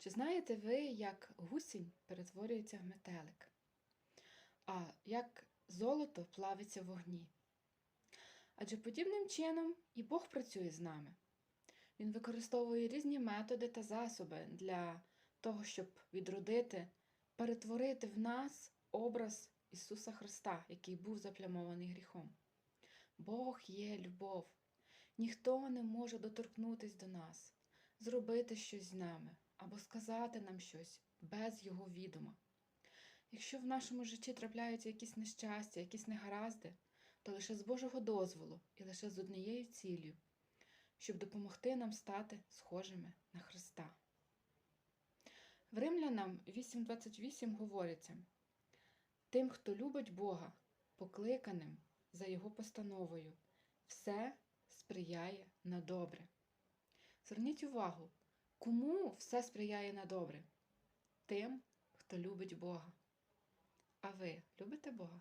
Чи знаєте ви, як гусінь перетворюється в метелик? А як золото плавиться в вогні? Адже подібним чином і Бог працює з нами. Він використовує різні методи та засоби для того, щоб відродити, перетворити в нас образ Ісуса Христа, який був заплямований гріхом. Бог є любов. Ніхто не може доторкнутися до нас, зробити щось з нами або сказати нам щось без Його відома. Якщо в нашому житті трапляються якісь нещастя, якісь негаразди, то лише з Божого дозволу і лише з однією ціллю, щоб допомогти нам стати схожими на Христа. В Римлянам 8.28 говориться: тим, хто любить Бога, покликаним за Його постановою, все сприяє на добре. Зверніть увагу, кому все сприяє на добре? Тим, хто любить Бога. А ви любите Бога?